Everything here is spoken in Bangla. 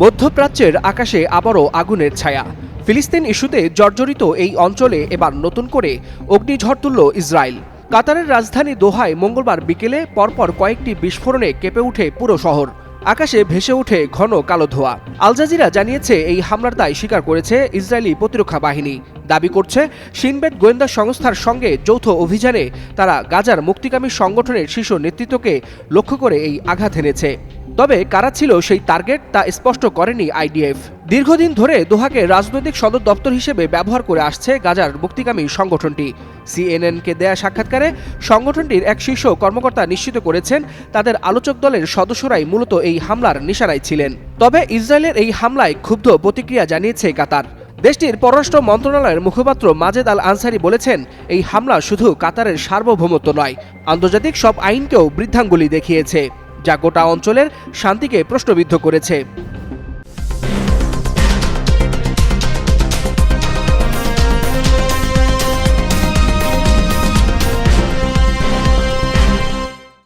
মধ্যপ্রাচ্যের আকাশে আবারও আগুনের ছায়া। ফিলিস্তিন ইস্যুতে জর্জরিত এই অঞ্চলে এবার নতুন করে অগ্নিঝড় তুলল ইসরায়েল। কাতারের রাজধানী দোহায় মঙ্গলবার বিকেলে পরপর কয়েকটি বিস্ফোরণে কেঁপে ওঠে পুরো শহর। আকাশে ভেসে ওঠে ঘন কালো ধোঁয়া। আল জাজিরা জানিয়েছে, এই হামলার দায় স্বীকার করেছে ইসরায়েলি প্রতিরক্ষা বাহিনী। দাবি করছে, সিনবেদ গোয়েন্দা সংস্থার সঙ্গে যৌথ অভিযানে তারা গাজার মুক্তিকামী সংগঠনের শীর্ষ নেতৃত্বকে লক্ষ্য করে এই আঘাত এনেছে। তবে কারা ছিল সেই টার্গেট তা স্পষ্ট করেনি আইডিএফ। দীর্ঘদিন ধরে দোহাকে রাজনৈতিক সদর দপ্তর হিসেবে ব্যবহার করে আসছে গাজার মুক্তিকামী সংগঠনটি। সিএনএনকে দেয়া সাক্ষাৎকারে সংগঠনটির এক শীর্ষ কর্মকর্তা নিশ্চিত করেছেন, তাদের আলোচক দলের সদস্যরাই মূলত এই হামলার নিশানায় ছিলেন। তবে ইসরায়েলের এই হামলায় ক্ষুব্ধ প্রতিক্রিয়া জানিয়েছে কাতার। দেশটির পররাষ্ট্র মন্ত্রণালয়ের মুখপাত্র মাজেদ আল আনসারি বলেছেন, এই হামলা শুধু কাতারের সার্বভৌমত্ব নয়, আন্তর্জাতিক সব আইনকেও বৃদ্ধাঙ্গুলি দেখিয়েছে। যা গোটা অঞ্চলের শান্তিকে প্রশ্নবিদ্ধ করেছে।